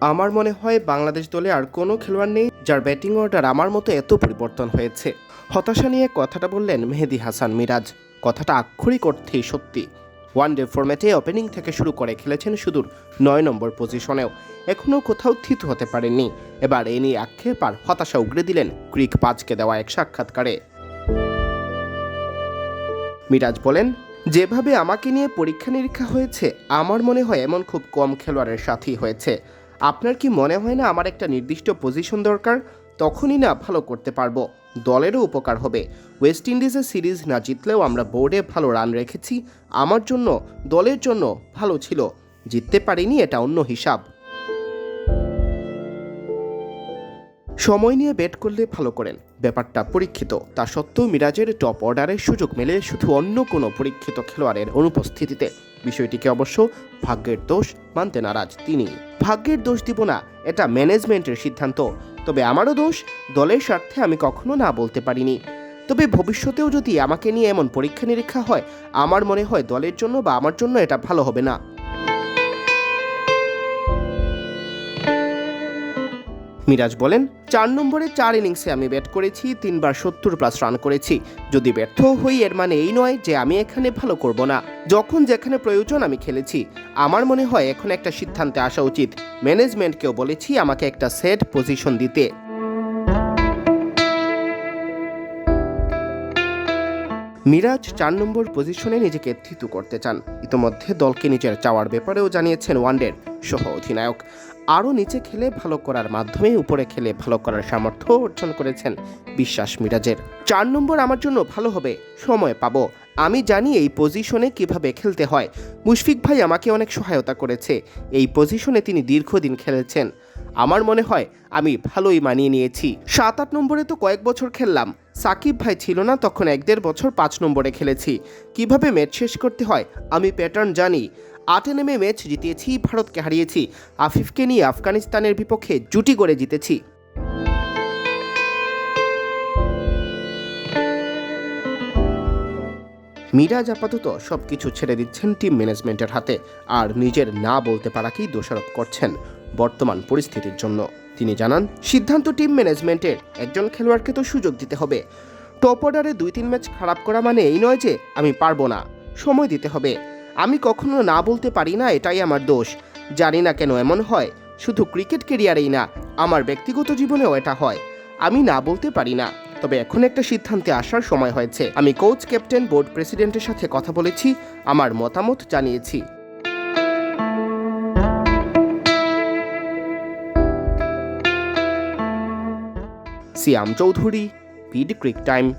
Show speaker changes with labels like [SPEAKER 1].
[SPEAKER 1] আমার মনে হয় বাংলাদেশ দলে আর কোনো খেলোয়াড় নেই যার ব্যাটিং অর্ডার আমার মতো এত পরিবর্তন হয়েছে। হতাশা নিয়ে কথাটা বললেন মেহেদি হাসান মিরাজ। কথাটা আক্ষরিক অর্থেই সত্যি। ওয়ান ডে ফরম্যাটে ওপেনিং থেকে শুরু করে খেলেছেন সুদূর নয় নম্বর পজিশনেও এখনও কোথাও থিত হতে পারেননি। এবার এ নিয়ে আক্ষেপ আর হতাশা উগড়ে দিলেন ক্রিক পাঁচকে দেওয়া এক সাক্ষাৎকারে। মিরাজ বলেন যেভাবে আমাকে নিয়ে পরীক্ষা নিরীক্ষা হয়েছে, আমার মনে হয় এমন খুব কম খেলোয়াড়ের সাথেই হয়েছে। আপনার কি মনে হয় না আমার একটা নির্দিষ্ট পজিশন দরকার? তখনই না ভালো করতে পারব। দলেরও উপকার হবে। ওয়েস্ট ইন্ডিজের সিরিজ না জিতলেও আমরা বোর্ডে ভালো রান রেখেছি। আমার জন্য, দলের জন্য ভালো ছিল। জিততে পারিনি এটা অন্য হিসাব। সময় নিয়ে ব্যাট করলে ভালো করেন। ব্যাপারটা পরীক্ষিত। তা সত্ত্বেও মিরাজের টপ অর্ডারের সুযোগ মেলে শুধু অন্য কোনো পরীক্ষিত খেলোয়াড়ের অনুপস্থিতিতে। বিষয়টিকে অবশ্য ভাগ্যের দোষ মানতে নারাজ তিনি। ভাগ্যের দোষ দিব না, এটা ম্যানেজমেন্টের সিদ্ধান্ত। তবে আমারও দোষ, দলের স্বার্থে আমি কখনো না বলতে পারিনি। তবে ভবিষ্যতেও যদি আমাকে নিয়ে এমন পরীক্ষা নিরীক্ষা হয়, আমার মনে হয় দলের জন্য বা আমার জন্য এটা ভালো হবে না। মিরাজ বলেন, চার নম্বরে চার ইনিংসে আমি ব্যাট করেছি, তিনবার সত্তর প্লাস রান করেছি। যদি ব্যর্থ হই, এর মানে এই নয় যে আমি এখানে ভালো করব না। যখন যেখানে প্রয়োজন আমি খেলেছি। আমার মনে হয় এখন একটা সিদ্ধান্তে আসা উচিত। ম্যানেজমেন্টকেও বলেছি আমাকে একটা সেট পজিশন দিতে। মিরাজ চার নম্বর পজিশনে নিজেকে থিতু করতে চান। ইতোমধ্যে দলকে নিজের চাওয়ার ব্যাপারেও জানিয়েছেন ওয়ানডের সহ অধিনায়ক আরও নিচে খেলে ভালো করার মাধ্যমে, উপরে খেলে ভালো করার সামর্থ্য অর্জন করেছেন বিশ্বাস মিরাজের। চার নম্বর, আমার জন্য ভালো হবে, সময় পাবো। আমি জানি এই পজিশনে কীভাবে খেলতে হয়। মুশফিক ভাই আমাকে অনেক সহায়তা করেছে। এই পজিশনে তিনি দীর্ঘদিন খেলেছেন। আমার মনে হয় আমি ভালোই মানিয়ে নিয়েছি। সাত আট নম্বরে তো কয়েক বছর খেললাম। সাকিব ভাই ছিল না, তখন এক দেড় বছর পাঁচ নম্বরে খেলেছি। কীভাবে ম্যাচ শেষ করতে হয়, আমি প্যাটার্ন জানি। আটে নেমে ম্যাচ জিতিয়েছি, ভারতকে হারিয়েছি। আফিফকে নিয়ে আফগানিস্তানের বিপক্ষে জুটি করে জিতেছি। মিরাজ আপাতত সব কিছু ছেড়ে দিচ্ছেন টিম ম্যানেজমেন্টের হাতে। আর নিজের না বলতে পারাকেই দোষারোপ করছেন বর্তমান পরিস্থিতির জন্য। তিনি জানান, সিদ্ধান্ত টিম ম্যানেজমেন্টের, একজন খেলোয়াড়কে তো সুযোগ দিতে হবে। টপ অর্ডারে দুই তিন ম্যাচ খারাপ করা মানে এই নয় যে আমি পারব না। সময় দিতে হবে। আমি কখনো না বলতে পারি না এটাই আমার দোষ। জানি না কেন এমন হয়। শুধু ক্রিকেট কেরিয়ারেই না, আমার ব্যক্তিগত জীবনেও এটা হয়। আমি না বলতে পারি না। তবে এখন একটা সিদ্ধান্তে আসার সময় হয়েছে। আমি কোচ, ক্যাপ্টেন, বোর্ড প্রেসিডেন্টের সাথে কথা বলেছি, আমার মতামত জানিয়েছি। সিয়াম চৌধুরী, পিড ক্রিক টাইম।